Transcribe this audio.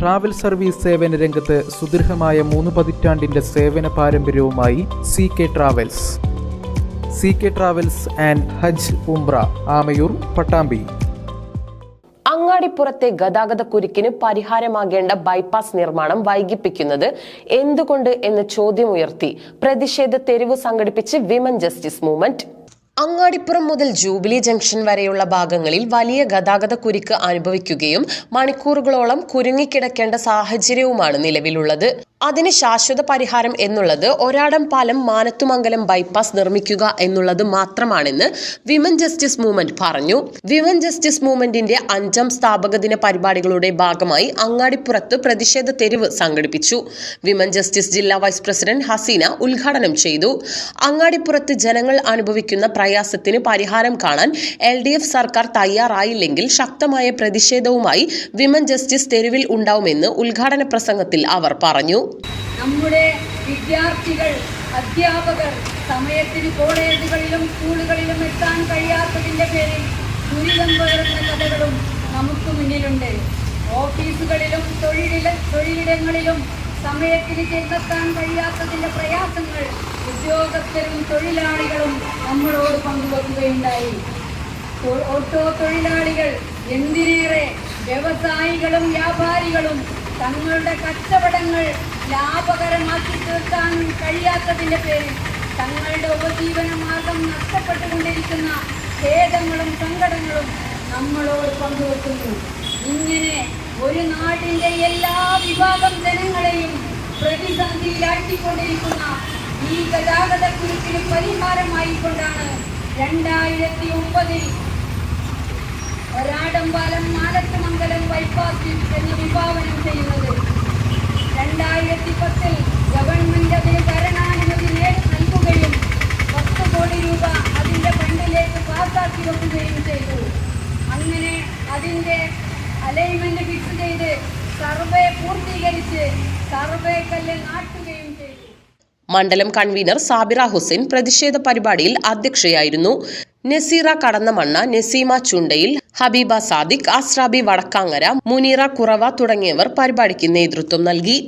Travel service സേവന രംഗത്ത് സുദീർഘമായ മൂന്ന് പതിറ്റാണ്ടിന്റെ സേവന പാരമ്പര്യവുമായി C K travels C K travels and ഹജ് ഉംബ്ര ആമയൂർ പട്ടാമ്പി. അങ്ങാടിപ്പുറത്തെ ഗതാഗത കുരുക്കിന് പരിഹാരമാകേണ്ട ബൈപ്പാസ് നിർമ്മാണം വൈകിപ്പിക്കുന്നത് എന്തുകൊണ്ട് എന്ന ചോദ്യമുയർത്തി പ്രതിഷേധ തെരുവ് സംഘടിപ്പിച്ച് വിമൻ ജസ്റ്റിസ് മൂവ്മെന്റ് അങ്ങാടിപ്പുറം മുതൽ ജൂബിലി ജംഗ്ഷൻ വരെയുള്ള ഭാഗങ്ങളിൽ വലിയ ഗതാഗത കുരുക്ക് അനുഭവിക്കുകയും മണിക്കൂറുകളോളം കുരുങ്ങിക്കിടക്കേണ്ട സാഹചര്യവുമാണ് നിലവിലുള്ളത്. അതിന് ശാശ്വത പരിഹാരം എന്നുള്ളത് ഒരാടം പാലം മാനത്തുമംഗലം ബൈപ്പാസ് നിർമ്മിക്കുക എന്നുള്ളത് മാത്രമാണെന്ന് വിമൻ ജസ്റ്റിസ് മൂവ്മെന്റ് പറഞ്ഞു. വിമൻ ജസ്റ്റിസ് മൂവ്മെന്റിന്റെ അഞ്ചാം സ്ഥാപക ദിന പരിപാടികളുടെ ഭാഗമായി അങ്ങാടിപ്പുറത്ത് പ്രതിഷേധ തെരുവ് സംഘടിപ്പിച്ചു. വിമൻ ജസ്റ്റിസ് ജില്ലാ വൈസ് പ്രസിഡന്റ് ഹസീന ഉദ്ഘാടനം ചെയ്തു. അങ്ങാടിപ്പുറത്ത് ജനങ്ങൾ അനുഭവിക്കുന്ന പ്രയാസത്തിന് പരിഹാരം കാണാൻ എൽ സർക്കാർ തയ്യാറായില്ലെങ്കിൽ ശക്തമായ പ്രതിഷേധവുമായി വിമൻ ജസ്റ്റിസ് തെരുവിൽ ഉണ്ടാവുമെന്ന് ഉദ്ഘാടന പ്രസംഗത്തിൽ അവർ പറഞ്ഞു. നമ്മുടെ വിദ്യാർത്ഥികൾ അധ്യാപകർ സമയത്തിന് കോളേജുകളിലും സ്കൂളുകളിലും എത്താൻ കഴിയാത്തതിന്റെ പേരിൽ ദുരിതം പേറുന്ന കഥകളും നമുക്ക് മുന്നിലുണ്ട്. ഓഫീസുകളിലും തൊഴിലില തൊഴിലിടങ്ങളിലും സമയത്തിന് ചെന്നെത്താൻ കഴിയാത്തതിന്റെ പ്രയാസങ്ങൾ ഉദ്യോഗസ്ഥരും തൊഴിലാളികളും നമ്മളോട് പങ്കുവെക്കുകയുണ്ടായി. ഓട്ടോ തൊഴിലാളികൾ എന്തിനേറെ വ്യവസായികളും വ്യാപാരികളും തങ്ങളുടെ കച്ചവടങ്ങൾ ലാഭകരമാക്കി തീർക്കാൻ കഴിയാത്തതിന്റെ പേരിൽ തങ്ങളുടെ ഉപജീവന മാർഗം നഷ്ടപ്പെട്ടുകൊണ്ടിരിക്കുന്ന ഖേദങ്ങളും സങ്കടങ്ങളും നമ്മളോട് പങ്കുവെക്കുന്നു. ഇങ്ങനെ ഒരു നാടിന്റെ എല്ലാ വിഭാഗം ജനങ്ങളെയും പ്രതിസന്ധിയിലാക്കിക്കൊണ്ടിരിക്കുന്ന ഈ ഗതാഗത കുരുക്കിന് പരിഹാരമായിക്കൊണ്ടാണ് രണ്ടായിരത്തി ഒമ്പതിൽ ഒരാടമ്പാലം മാലത്തുമംഗലം ബൈപ്പാസ് അതിന്റെ അലൈൻമെന്റ് ഫിക്സ് ചെയ്ത് സർവേ പൂർത്തീകരിച്ച് സർവേ കല്ല് നാട്ടുകയും ചെയ്തു. മണ്ഡലം കൺവീനർ സാബിറ ഹുസൈൻ പ്രതിഷേധ പരിപാടിയിൽ അധ്യക്ഷയായിരുന്നു. നസീറ കടന്നമണ്ണ നസീമ ചുണ്ടയിൽ ഹബീബ സാദിഖ് അസ്രാബി വടക്കാങ്ങര മുനീറ കുറവ തുടങ്ങിയവർ പരിപാടിക്ക് നേതൃത്വം നൽകി.